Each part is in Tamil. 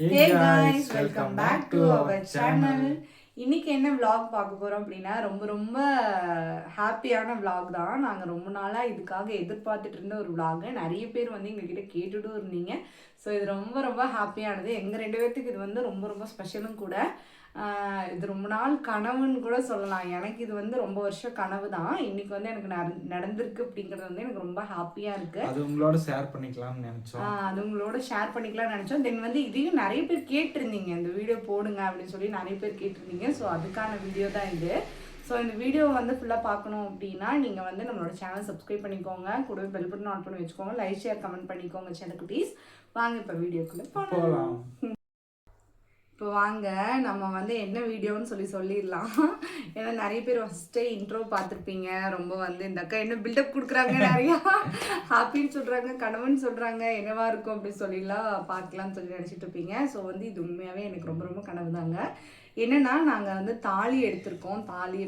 Hey guys welcome back to our channel இன்னைக்கு என்ன vlog பார்க்க போறோம் அப்படின்னா ரொம்ப ரொம்ப ஹாப்பியான vlog தான். நாங்க ரொம்ப நாளா இதுக்காக எதிர்பார்த்துட்டு இருந்த ஒரு vlog. நிறைய பேர் வந்து எங்ககிட்ட கேட்டுட்டும் இருந்தீங்க. ஸோ இது ரொம்ப ரொம்ப ஹாப்பியானது எங்க ரெண்டு பேர்த்துக்கு இது வந்து ரொம்ப ரொம்ப ஸ்பெஷலும் கூட. இது ரொம்ப நாள் கனவுன்னு கூட சொல்லலாம். எனக்கு இது வந்து ரொம்ப வருஷம் கனவு தான் இன்னைக்கு வந்து எனக்கு நட- நடந்திருக்கு அப்படிங்கிறது வந்து எனக்கு ரொம்ப ஹாப்பியா இருக்கு. அது உங்களோட ஷேர் பண்ணிக்கலாம்னு நினைச்சோம். அது உங்களோட ஷேர் பண்ணிக்கலாம்னு நினச்சோம். தென் வந்து இதையும் நிறைய பேர் கேட்டிருந்தீங்க. இந்த வீடியோ போடுங்க அப்படின்னு சொல்லி நிறைய பேர் கேட்டிருந்தீங்க. ஸோ அதுக்கான வீடியோ தான் இது. ஸோ இந்த வீடியோ வந்து ஃபுல்லாக பார்க்கணும் அப்படின்னா நீங்கள் வந்து நம்மளோட சேனல் சப்ஸ்கிரைப் பண்ணிக்கோங்க. கூடவே பெல் பட்டன் ஆன் பண்ணி வச்சுக்கோங்க. லைக் ஷேர் கமெண்ட் பண்ணிக்கோங்க சேனல் குட்டீஸ். வாங்க இப்போ வீடியோக்குள்ளே போகலாம் இப்போ வாங்க நம்ம வந்து என்ன வீடியோன்னு சொல்லி சொல்லிடலாம். ஏன்னா நிறைய பேர் ஃபஸ்ட்டே இன்ட்ரோ பார்த்துருப்பீங்க. ரொம்ப வந்து இந்த அக்கா என்ன பில்டப் கொடுக்குறாங்க நிறையா. ஹாப்பின்னு சொல்கிறாங்க கனவுன்னு சொல்கிறாங்க என்னவா இருக்கும் அப்படின்னு சொல்லிலாம் பார்க்கலாம்னு சொல்லி நினச்சிட்டு இருப்பீங்க. ஸோ வந்து இது உண்மையாகவே எனக்கு ரொம்ப ரொம்ப கனவு தாங்க. என்னென்னா நாங்கள் வந்து தாலி எடுத்திருக்கோம். தாலி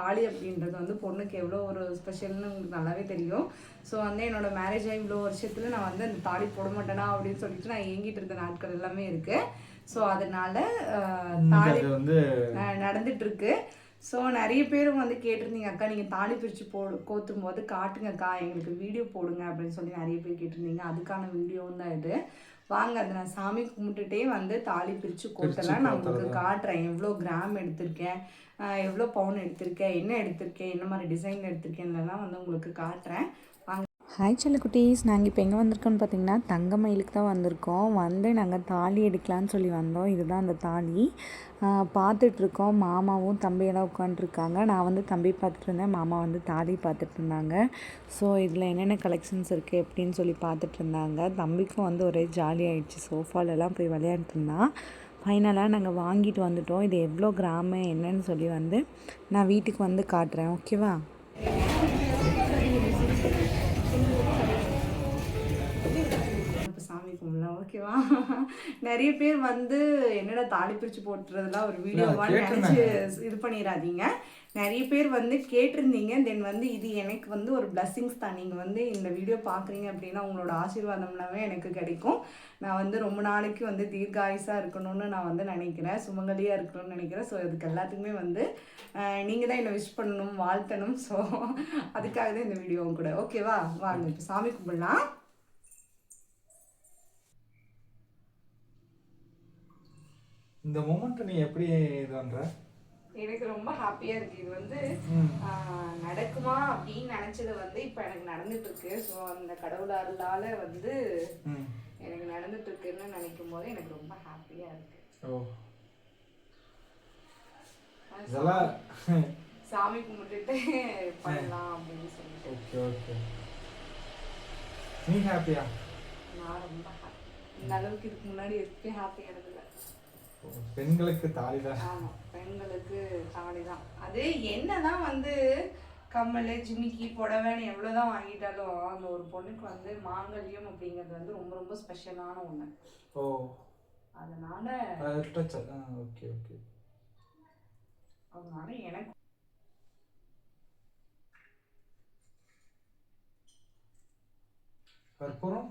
தாலி அப்படின்றது வந்து பொண்ணுக்கு எவ்வளோ ஒரு ஸ்பெஷல்னு உங்களுக்கு நல்லாவே தெரியும். ஸோ வந்து என்னோடய மேரேஜ் ஆகி இவ்வளோ வருஷத்தில் நான் வந்து அந்த தாலி போட மாட்டேனா அப்படின்னு சொல்லிட்டு நான் ஏங்கிட்டு இருந்த நாட்கள் எல்லாமே இருக்குது ஸோ அதனால தாலி நடந்துட்டு இருக்கு ஸோ நிறைய பேரும் வந்து கேட்டிருந்தீங்க அக்கா நீங்கள் தாலி பிரித்து போடு கோத்தும் போது காட்டுங்கக்கா எங்களுக்கு வீடியோ போடுங்க அப்படின்னு சொல்லி நிறைய பேர் கேட்டிருந்தீங்க. அதுக்கான வீடியோவும் தான் இது. வாங்க அதை நான் சாமி கும்பிட்டுட்டே வந்து தாலி பிரித்து கோத்தலாம் நான் உங்களுக்கு. காட்டுறேன். எவ்வளோ கிராம் எடுத்திருக்கேன் எவ்வளோ பவுன் எடுத்திருக்கேன் என்ன எடுத்திருக்கேன் என்ன மாதிரி டிசைன் எடுத்திருக்கேன்லாம் வந்து உங்களுக்கு காட்டுறேன். ஹாய் செல்லக்குட்டீஸ். நாங்கள் இப்போ எங்கே வந்திருக்கோம்னு பார்த்தீங்கன்னா தங்கமயிலுக்கு தான் வந்திருக்கோம். வந்து நாங்கள் தாலி எடுக்கலான்னு சொல்லி வந்தோம். இதுதான் அந்த தாலி. பார்த்துட்ருக்கோம் மாமாவும் தம்பியெல்லாம் உட்காந்துருக்காங்க. நான் வந்து தம்பி பார்த்துட்டு இருந்தேன் மாமா வந்து தாலி பார்த்துட்டு இருந்தாங்க ஸோ இதில் என்னென்ன கலெக்ஷன்ஸ் இருக்குது எப்படின்னு சொல்லி பார்த்துட்டு இருந்தாங்க தம்பிக்கும் வந்து ஒரே ஜாலி ஆகிடுச்சு சோஃபாலெல்லாம் போய் விளையாண்டுருந்தான் ஃபைனலாக நாங்கள் வாங்கிட்டு வந்துட்டோம். இது எவ்வளோ கிராமு என்னன்னு சொல்லி வந்து நான் வீட்டுக்கு வந்து காட்டுறேன். ஓகேவா ஓகேவா? நிறைய பேர் வந்து என்னடா தாலி பிரித்து போட்டுறதுலாம் ஒரு வீடியோவா நினச்சி இது பண்ணிடாதீங்க நிறைய பேர் வந்து கேட்டிருந்தீங்க. தென் வந்து இது எனக்கு வந்து ஒரு blessings தான். நீங்கள் வந்து இந்த வீடியோ பார்க்குறீங்க அப்படின்னா உங்களோட ஆசீர்வாதம்னாவே எனக்கு கிடைக்கும். நான் வந்து ரொம்ப நாளைக்கு வந்து தீர்காயுசாக இருக்கணும்னு நான் வந்து நினைக்கிறேன். சுமங்கலியாக இருக்கணும்னு நினைக்கிறேன். ஸோ இதுக்கு எல்லாத்துக்குமே வந்து நீங்கள் தான் என்னை விஷ் பண்ணணும் வாழ்த்தணும். ஸோ அதுக்காக தான் இந்த வீடியோவும் கூட. ஓகேவா வாங்க இப்போ சாமி கும்பிடலாம். இந்த மூமெண்ட் நீ எப்படி இது பண்ற? எனக்கு ரொம்ப ஹாப்பியா இருக்கு. இது வந்து நடக்குமா அப்படின்னு நினைச்சது வந்து இப்ப எனக்கு நடந்துட்டு இருக்கு ஸோ அந்த கடவுள் அருளால வந்து. எனக்கு நடந்துட்டு இருக்குன்னு நினைக்கும் போது எனக்கு ரொம்ப ஹாப்பியா இருக்கு. சாமி கும்பிட்டுட்டு பண்ணலாம் அப்படின்னு சொல்லிட்டு. Okay okay. நீ ஹாப்பியா நான் ரொம்ப ஹாப்பி இந்த அளவுக்கு இதுக்கு முன்னாடி எப்பயும் ஹாப்பி இருந்தது பெண்களுக்கு தாலி தான் ஆமா பெண்களுக்கு தாலி தான் அது என்னதான் வந்து கம்மல் ஜிமிக்கி புடவைன்னு எவ்வளோதான் வாங்கிட்டாலும் அந்த ஒரு பொண்ணுக்கு வந்து மாங்கல்யம் அப்படிங்கிறது வந்து ரொம்ப ரொம்ப ஸ்பெஷலான ஒன்று ஓ. அதனால ஓகே ஓகே அதனால எனக்கு கற்பூரம்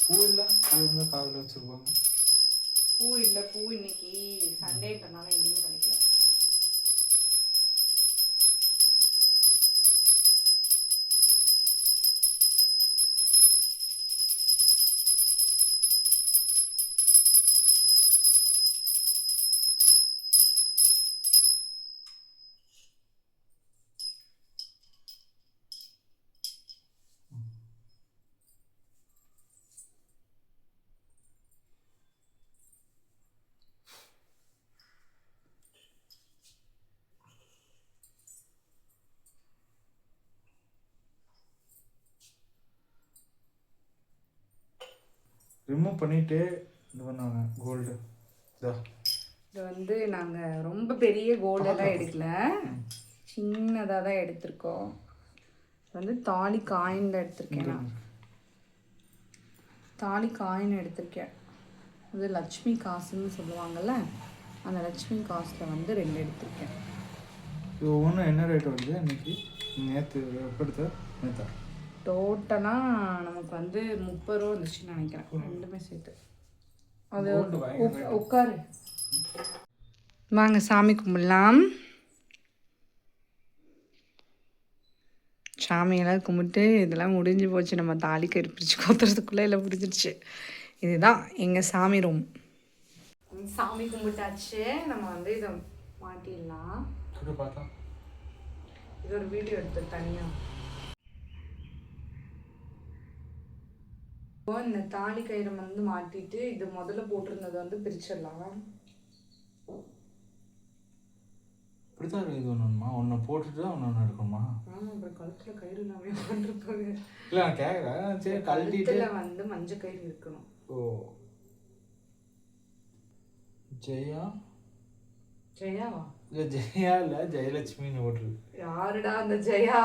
பூ இல்லை பூ இருந்தால் காதில் வச்சுருப்பாங்க. பூ இல்லை பூ இன்னைக்கு சண்டேன்றனால எங்கேயுமே கிடைக்கல. ரிமூவ் பண்ணிட்டு இது பண்ணுவாங்க கோல்டு இதா. இது வந்து நாங்கள் ரொம்ப பெரிய கோல்டெல்லாம் எடுக்கல. சின்னதாக தான் எடுத்திருக்கோம். வந்து தாலி காயின்ல எடுத்திருக்கேன் நான். தாலி காயின் எடுத்திருக்கேன். அது லட்சுமி காசுன்னு சொல்லுவாங்கல்ல அந்த லட்சுமி காசில் வந்து ரெண்டு எடுத்திருக்கேன். இது ஒவ்வொன்றும் என்ன ரேட் வருது இன்னைக்கு? நேற்று எப்போ எடுத்த நேற்றா டோட்டலாக நமக்கு வந்து முப்பது ரூபா வந்துச்சுன்னு நினைக்கிறேன். ரெண்டுமே சேர்த்து. அது உட்காரு வாங்க சாமி கும்பிடலாம். சாமியெல்லாம் கும்பிட்டு இதெல்லாம் முடிஞ்சு போச்சு. நம்ம தாலி கறி பிரிச்சு கொத்துறதுக்குள்ளே எல்லாம் முடிஞ்சிருச்சு. இதுதான் எங்கள் சாமி ரூம். சாமி கும்பிட்டாச்சு. நம்ம வந்து இதை மாட்டிடலாம். இது ஒரு வீடியோ எடுத்து தனியாக இப்போ இந்த தாலி கயிறை வந்து மாட்டிட்டு இது முதல்ல போட்டிருந்ததை வந்து பிரிச்சிடலாம். இப்படித்தான் இது ஒன்றுமா ஒன்று போட்டுட்டு தான் ஒன்று ஒன்று எடுக்கணுமா? ஆமா அப்புறம் கழுத்துல கயிறு இல்லாம உட்காந்துருப்பாங்க இல்லை நான் கேட்குறேன் சரி கழுத்துல வந்து மஞ்சள் கயிறு இருக்கணும். ஓ. ஜெயா? ஜெயாவா? இல்லை ஜெயா இல்லை ஜெயலட்சுமின்னு போட்டிருக்கு. யாருடா அந்த ஜெயா?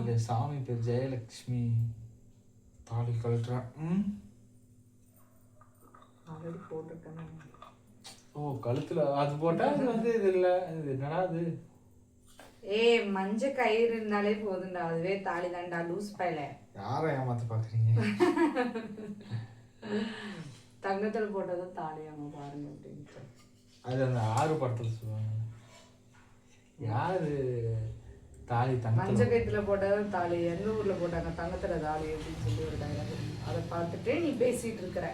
இல்லை சாமி பேர் ஜெயலட்சுமி. தாலி கழட்டுறேன். ம்? ஆல்ரெடி போட்டிருக்கேன். ஓ கழுத்தில் அது போட்டால் அது வந்து இது இல்லை. இது என்னடா அது? ஏய் மஞ்சள் கயிறு இருந்தாலே போதும்டா. அதுவே தாலி தான்டா லூஸ் பயல. யாரை ஏமாத்த பார்க்குறீங்க தங்கத்துல போட்டதும் தாலியாங்க பாருங்க அப்படின்ட்டு. அது அந்த ஆறு படத்தில் சொல்லுவாங்க. யாரு? தாலி தங்கத்தில் மஞ்சள் கயிற்றுல போட்டதும் தாலி எந்த ஊர்ல போட்டாங்க தங்கத்துல தாலி அப்படின்னு சொல்லி ஒரு டைலாக் அதை பார்த்துட்டு நீ பேசிட்டு இருக்கிற.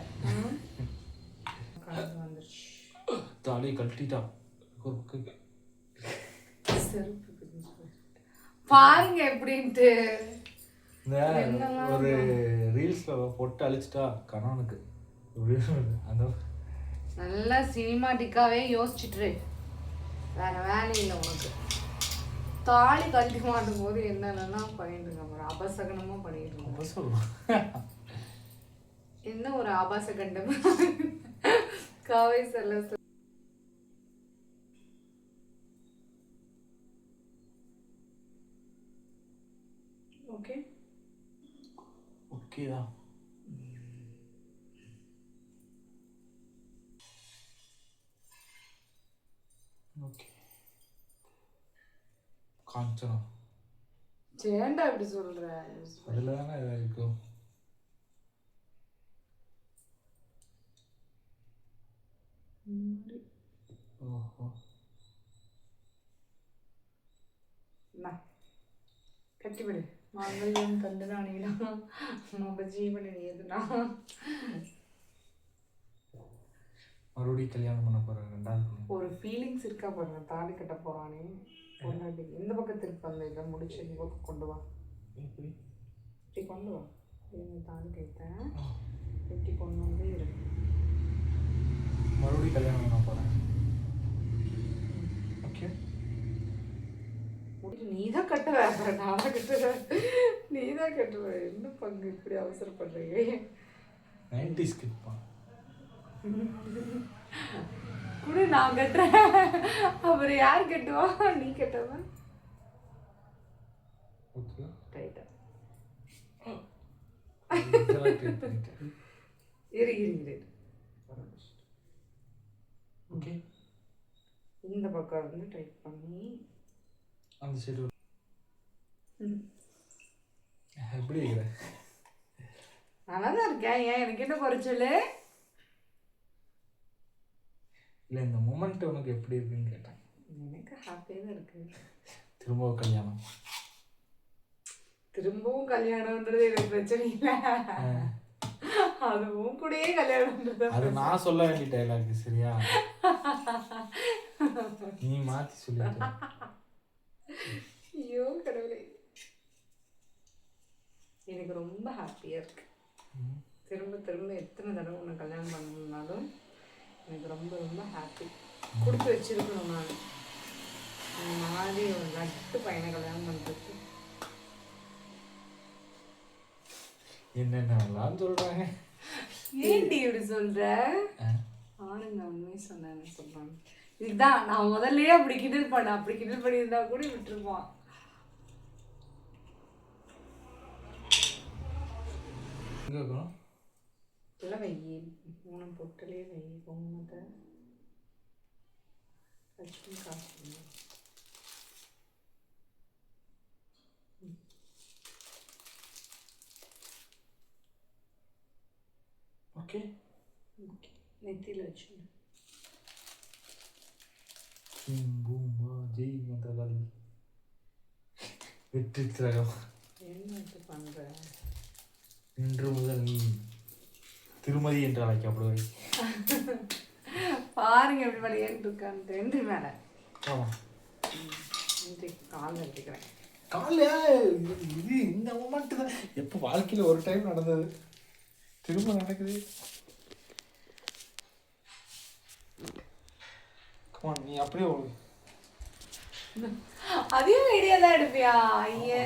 தாலி கழட்டிட்டா. பாருங்க எப்படின்ட்டு. ஒரு ரீல்ஸ்ல பொட்டு அழிச்சிட்டா கணவனுக்கு. அந்த நல்லா சினிமாட்டிக்காவே யோசிச்சுட்டு வேற வேலை இல்லை உனக்கு. தாலி கழட்டி மாட்டும் போது என்னென்னலாம் பண்ணிட்டு இருக்க ஒரு அபசகனமா. பண்ணிட்டு இருக்கோம் என்ன ஒரு ஆபாச கண்டம் காவை செல்ல காஞ்சனா ஏன்டா இப்படி சொல்ற அதில் தானே இதாக இருக்கும் ஓஹோ என்ன? கட்டிவிடு மாங்கல்யம் தந்தனானீனா நம்ம ஜீவன ஏதுனா மறுபடியும் கல்யாணம் பண்ண போகிறேன் ரெண்டாவது பொண்ணு. ஒரு ஃபீலிங்ஸ் இருக்கா பாருங்க தாலி கட்ட போறானே. பொண்டாட்டி இந்த பக்கம் திருப்பி அந்த இதை முடிச்சு இந்த பக்கம் கொண்டு வா. எப்படி? இப்படி கொண்டு வா. இந்த தாலி கைத்தேன் இப்படி கொண்டு வந்து இரு. மறுபடியும் கல்யாணம் பண்ண போகிறேன் ஓகே நீ தான் கட்டுவ. அப்புறம் நான் தான் கட்டுவேன் நீ தான் கட்டுவ. என்ன பங்கு இப்படி அவசரப்படுறீங்க? நைன்டி ஸ்கிப்பா கூட நான் கட்டுறேன். அப்புறம் யார் கட்டுவா? நீ கட்டவா? ரைட்டா இரு இரு ஓகே. இந்த பக்கம் வந்து டைப் பண்ணி. அந்த சைடு. எப்படி நல்லா தான் இருக்கேன். ஏன் எனக்கு என்ன குறைச்சல்? இல்லை இந்த மூமெண்ட் உனக்கு எப்படி இருக்குன்னு கேட்டேன். எனக்கு ஹாப்பியாக தான் இருக்கு. திரும்ப கல்யாணம். திரும்பவும் கல்யாணம்ன்றது எனக்கு பிரச்சனை இல்லை. அதுவும் கூடயே கல்யாணம்ன்றது அது நான் சொல்ல வேண்டிய டைலாக் சரியா? நீ மாத்தி சொல்லிட்ட ஐயோ கடவுளே. எனக்கு ரொம்ப ஹாப்பியாக இருக்கு. திரும்ப திரும்ப எத்தனை தடவை உன்னை கல்யாணம் பண்ணணும்னாலும் எனக்கு ரொம்ப ரொம்ப ஹாப்பி கொடுத்து வச்சிருக்கணும் நான். இந்த மாதிரி ஒரு நட்டு பையனை கல்யாணம் பண்ணுறதுக்கு என்னென்னலாம் சொல்றாங்க? ஏன்டி இப்படி சொல்ற? ஆ. ஆனுங்க உண்மையை சொன்னேன்னு சொல்றாங்க. இதுதான் நான் முதல்லயே அப்படி கிண்டல் பண்ண அப்படி கிண்டல் பண்ணியிருந்தா கூட விட்டுருப்பான் எங்க இருக்கணும்? இல்லை வை. மூணு பொட்டலே வை. குங்குமத்தை லட்சுமி காசு ஓகே நெத்தியில் வச்சு ஜெய் வெற்றி என்ன இது பண்ணுற இன்று முதல் நீ. திருமதி என்று அழைக்கப்படுவாய். பாருங்க எப்படி விளையாண்டு இருக்கான்னு ரெண்டு மேலே. ஆமாம் கால் எடுத்துக்கிறேன். காலையா இது இந்த மூமெண்ட் தான். எப்போ வாழ்க்கையில் ஒரு டைம் நடந்தது? திரும்ப நடக்குது. On, நீ அப்படியே ஓடு. அதையும் வீடியோ தான் எடுப்பியா? ஐயே.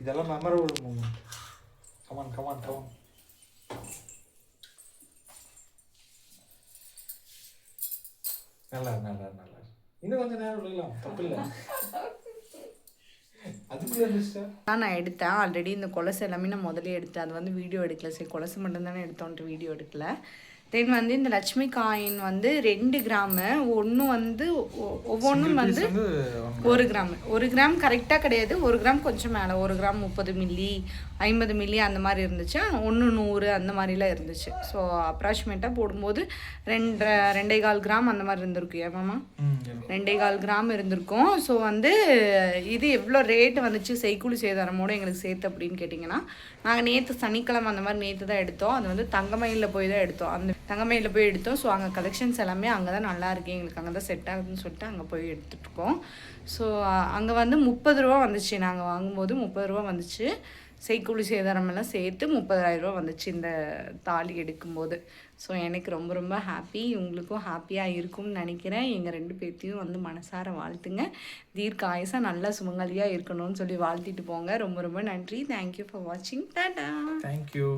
இதெல்லாம் memorable moment come on come on come on நல்லா நல்லா நல்லா. இன்னும் கொஞ்சம் நேரம் விடலாம் தப்பு இல்லை. நான் எடுத்தேன். ஆல்ரெடி இந்த கொலசு எல்லாமே நான் முதல்ல எடுத்தேன். அது வந்து வீடியோ எடுக்கல. சரி கொலசு மட்டும் தானே எடுத்தோன்ட்டு வீடியோ எடுக்கல. தென் வந்து இந்த லட்சுமி காயின் வந்து ரெண்டு கிராமு. ஒன்று வந்து ஒவ்வொன்றும் வந்து ஒரு கிராம். ஒரு கிராம் கரெக்டாக கிடையாது. ஒரு கிராம் கொஞ்சம் மேலே. ஒரு கிராம் முப்பது மில்லி ஐம்பது மில்லி அந்த மாதிரி இருந்துச்சு. ஒன்று நூறு அந்த மாதிரிலாம் இருந்துச்சு. ஸோ அப்ராக்சிமேட்டாக போடும்போது ரெண்டரை ரெண்டே கால் கிராம் அந்த மாதிரி இருந்திருக்கு ஏமாமா. ரெண்டே கால் கிராம் இருந்திருக்கும். ஸோ வந்து இது எவ்வளோ ரேட்டு வந்துச்சு? செய்கூலி சேதாரமோட எங்களுக்கு சேர்த்து அப்படின்னு கேட்டிங்கன்னா நாங்கள் நேற்று சனிக்கிழமை அந்த மாதிரி நேற்று தான் எடுத்தோம். அது வந்து தங்கமயிலில் போய் தான் எடுத்தோம். அந்த தங்கமயிலில் போய் எடுத்தோம். ஸோ அங்கே கலெக்ஷன்ஸ் எல்லாமே அங்கே தான் நல்லா இருக்கு. எங்களுக்கு அங்கே தான் செட் ஆகுதுன்னு சொல்லிட்டு அங்கே போய் எடுத்துட்ருக்கோம் ஸோ அங்கே வந்து முப்பது ரூபா வந்துச்சு. நாங்கள் வாங்கும்போது முப்பது ரூபா வந்துச்சு. செய்கூலி சேதாரமெல்லாம் சேர்த்து முப்பதாயிரம் ரூபா வந்துச்சு இந்த தாலி எடுக்கும்போது. ஸோ எனக்கு ரொம்ப ரொம்ப ஹாப்பி உங்களுக்கும் ஹாப்பியாக இருக்கும்னு நினைக்கிறேன். எங்கள் ரெண்டு பேர்த்தையும் வந்து மனசார வாழ்த்துங்க. தீர்க்க ஆயுசாக நல்லா சுமங்கலியாக இருக்கணும்னு சொல்லி வாழ்த்திட்டு போங்க. ரொம்ப ரொம்ப நன்றி. தேங்க்யூ ஃபார் வாட்சிங் டாடா தேங்க்யூ